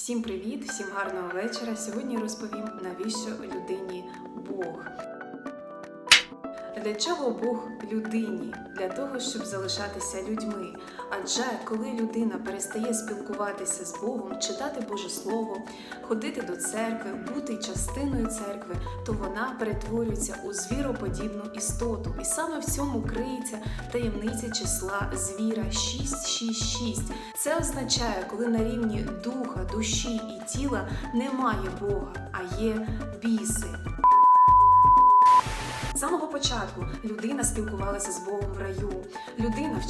Всім привіт, всім гарного вечора. Сьогодні розповім, навіщо людині Бог. Для чого Бог людині? Для того, щоб залишатися людьми. Адже коли людина перестає спілкуватися з Богом, читати Боже Слово, ходити до церкви, бути частиною церкви, то вона перетворюється у звіроподібну істоту. І саме в цьому криється таємниця числа звіра 666. Це означає, коли на рівні духа, душі і тіла немає Бога, а є біси. Самого початку людина спілкувалася з Богом в раю.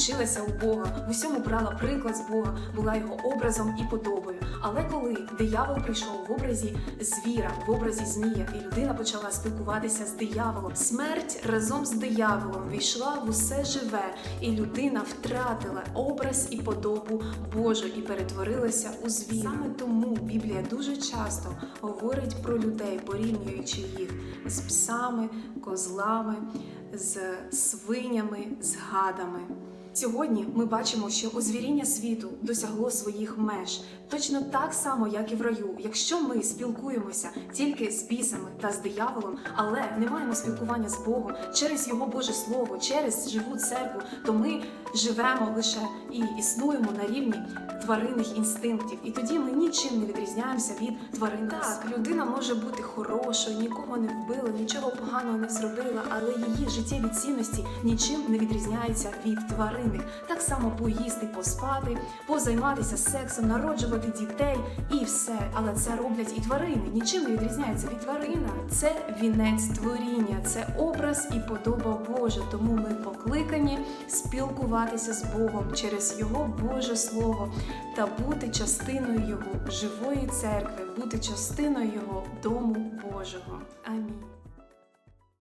Вчилася у Бога, в усьому брала приклад з Бога, була його образом і подобою. Але коли диявол прийшов в образі звіра, в образі змія, і людина почала спілкуватися з дияволом, смерть разом з дияволом війшла в усе живе, і людина втратила образ і подобу Божу і перетворилася у звіра. Саме тому Біблія дуже часто говорить про людей, порівнюючи їх з псами, козлами, з свинями, з гадами. Сьогодні ми бачимо, що озвіріння світу досягло своїх меж, точно так само, як і в раю. Якщо ми спілкуємося тільки з бісами та з дияволом, але не маємо спілкування з Богом через Його Боже Слово, через живу церкву, то ми живемо лише і існуємо на рівні тваринних інстинктів, і тоді ми нічим не відрізняємося від тваринного Так, людина може бути хорошою, нікого не вбила, нічого поганого не зробила, але її життєві цінності нічим не відрізняються від тваринних. Так само поїсти, поспати, позайматися сексом, народжувати дітей і все. Але це роблять і тварини. Нічим не відрізняються від тварина. Це вінець творіння, це образ і подоба Божа. Тому ми покликані спілкуватися з Богом через Його Боже Слово та бути частиною Його живої церкви, бути частиною Його дому Божого. Амінь.